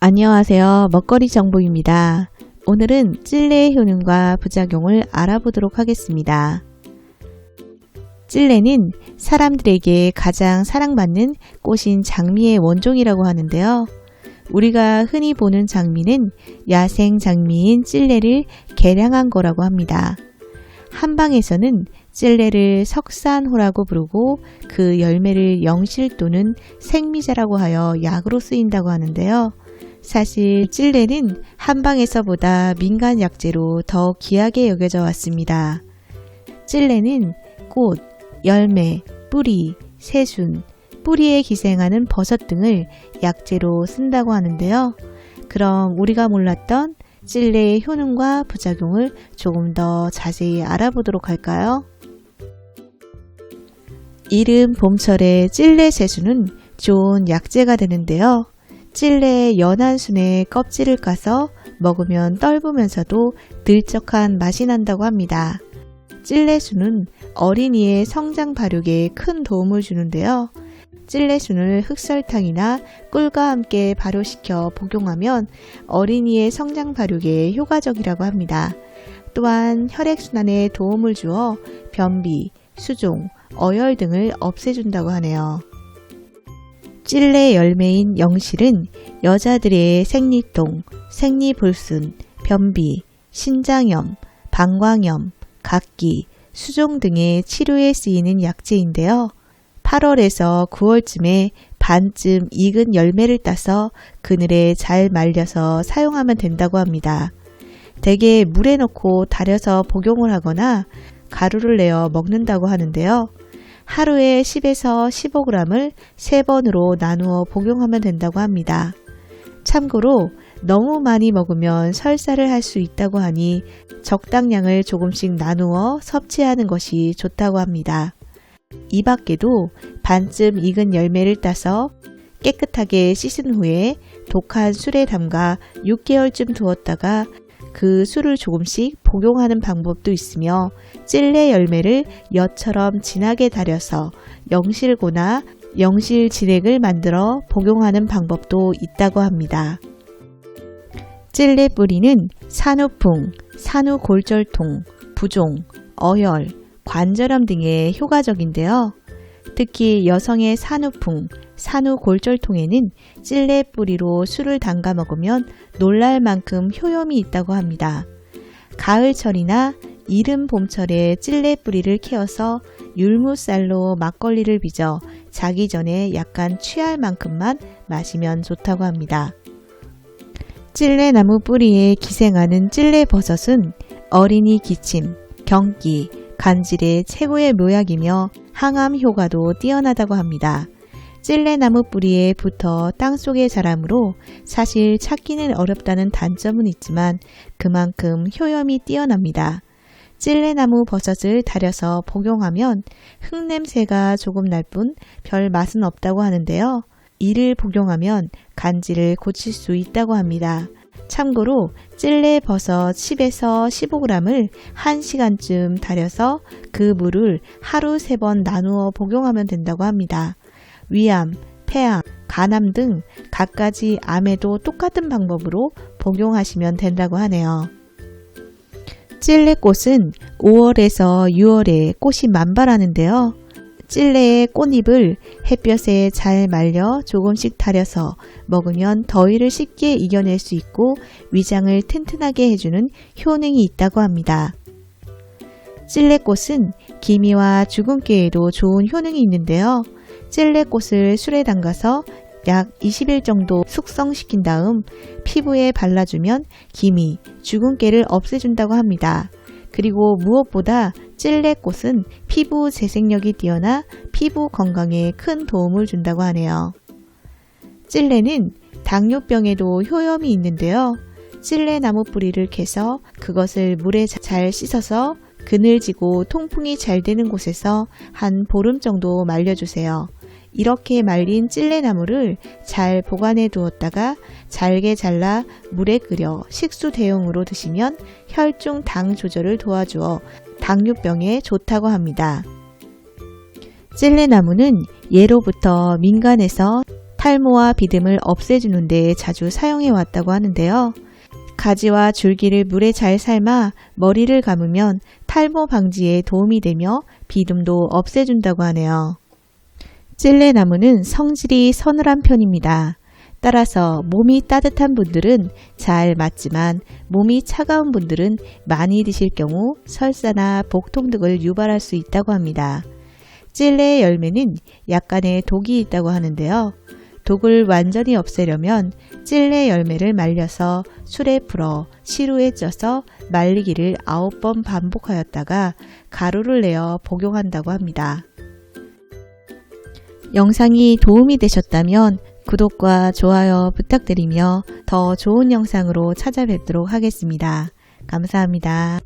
안녕하세요. 먹거리 정보입니다. 오늘은 찔레의 효능과 부작용을 알아보도록 하겠습니다. 찔레는 사람들에게 가장 사랑받는 꽃인 장미의 원종이라고 하는데요. 우리가 흔히 보는 장미는 야생 장미인 찔레를 개량한 거라고 합니다. 한방에서는 찔레를 석산호라고 부르고 그 열매를 영실 또는 생미자라고 하여 약으로 쓰인다고 하는데요. 사실 찔레는 한방에서보다 민간 약재로 더 귀하게 여겨져 왔습니다. 찔레는 꽃, 열매, 뿌리, 새순, 뿌리에 기생하는 버섯 등을 약재로 쓴다고 하는데요. 그럼 우리가 몰랐던 찔레의 효능과 부작용을 조금 더 자세히 알아보도록 할까요? 이른 봄철의 찔레 새순은 좋은 약재가 되는데요. 찔레의 연한 순의 껍질을 까서 먹으면 떫으면서도 들쩍한 맛이 난다고 합니다. 찔레순은 어린이의 성장 발육에 큰 도움을 주는데요. 찔레순을 흑설탕이나 꿀과 함께 발효시켜 복용하면 어린이의 성장 발육에 효과적이라고 합니다. 또한 혈액순환에 도움을 주어 변비, 수종, 어열 등을 없애준다고 하네요. 찔레 열매인 영실은 여자들의 생리통, 생리불순, 변비, 신장염, 방광염, 각기, 수종 등의 치료에 쓰이는 약재인데요. 8월에서 9월쯤에 반쯤 익은 열매를 따서 그늘에 잘 말려서 사용하면 된다고 합니다. 대개 물에 넣고 달여서 복용을 하거나 가루를 내어 먹는다고 하는데요. 하루에 10에서 15g을 3번으로 나누어 복용하면 된다고 합니다. 참고로 너무 많이 먹으면 설사를 할 수 있다고 하니 적당량을 조금씩 나누어 섭취하는 것이 좋다고 합니다. 이 밖에도 반쯤 익은 열매를 따서 깨끗하게 씻은 후에 독한 술에 담가 6개월쯤 두었다가 그 술을 조금씩 복용하는 방법도 있으며 찔레 열매를 엿처럼 진하게 달여서 영실고나 영실 진액을 만들어 복용하는 방법도 있다고 합니다. 찔레 뿌리는 산후풍, 산후골절통, 부종, 어혈, 관절염 등에 효과적인데요. 특히 여성의 산후풍, 산후골절통에는 찔레 뿌리로 술을 담가 먹으면 놀랄 만큼 효염이 있다고 합니다. 가을철이나 이른 봄철에 찔레 뿌리를 캐어서 율무쌀로 막걸리를 빚어 자기 전에 약간 취할 만큼만 마시면 좋다고 합니다. 찔레나무 뿌리에 기생하는 찔레버섯은 어린이 기침, 경기, 간질의 최고의 묘약이며 항암 효과도 뛰어나다고 합니다. 찔레나무 뿌리에 붙어 땅속에 자라므로 사실 찾기는 어렵다는 단점은 있지만 그만큼 효염이 뛰어납니다. 찔레나무 버섯을 달여서 복용하면 흙냄새가 조금 날 뿐 별 맛은 없다고 하는데요. 이를 복용하면 간질을 고칠 수 있다고 합니다. 참고로 찔레 버섯 10에서 15g을 1시간쯤 달여서 그 물을 하루 3번 나누어 복용하면 된다고 합니다. 위암, 폐암, 간암 등 갖가지 암에도 똑같은 방법으로 복용하시면 된다고 하네요. 찔레꽃은 5월에서 6월에 꽃이 만발하는데요. 찔레의 꽃잎을 햇볕에 잘 말려 조금씩 달여서 먹으면 더위를 쉽게 이겨낼 수 있고 위장을 튼튼하게 해주는 효능이 있다고 합니다. 찔레꽃은 기미와 주근깨에도 좋은 효능이 있는데요. 찔레꽃을 술에 담가서 약 20일 정도 숙성시킨 다음 피부에 발라주면 기미, 주근깨를 없애준다고 합니다. 그리고 무엇보다 찔레꽃은 피부 재생력이 뛰어나 피부 건강에 큰 도움을 준다고 하네요. 찔레는 당뇨병에도 효염이 있는데요. 찔레 나무 뿌리를 캐서 그것을 물에 잘 씻어서 그늘지고 통풍이 잘 되는 곳에서 한 보름 정도 말려주세요. 이렇게 말린 찔레나무를 잘 보관해 두었다가 잘게 잘라 물에 끓여 식수 대용으로 드시면 혈중 당 조절을 도와주어 당뇨병에 좋다고 합니다. 찔레나무는 예로부터 민간에서 탈모와 비듬을 없애주는 데 자주 사용해 왔다고 하는데요. 가지와 줄기를 물에 잘 삶아 머리를 감으면 탈모 방지에 도움이 되며 비듬도 없애준다고 하네요. 찔레나무는 성질이 서늘한 편입니다. 따라서 몸이 따뜻한 분들은 잘 맞지만 몸이 차가운 분들은 많이 드실 경우 설사나 복통 등을 유발할 수 있다고 합니다. 찔레의 열매는 약간의 독이 있다고 하는데요. 독을 완전히 없애려면 찔레 열매를 말려서 술에 풀어 시루에 쪄서 말리기를 9번 반복하였다가 가루를 내어 복용한다고 합니다. 영상이 도움이 되셨다면 구독과 좋아요 부탁드리며 더 좋은 영상으로 찾아뵙도록 하겠습니다. 감사합니다.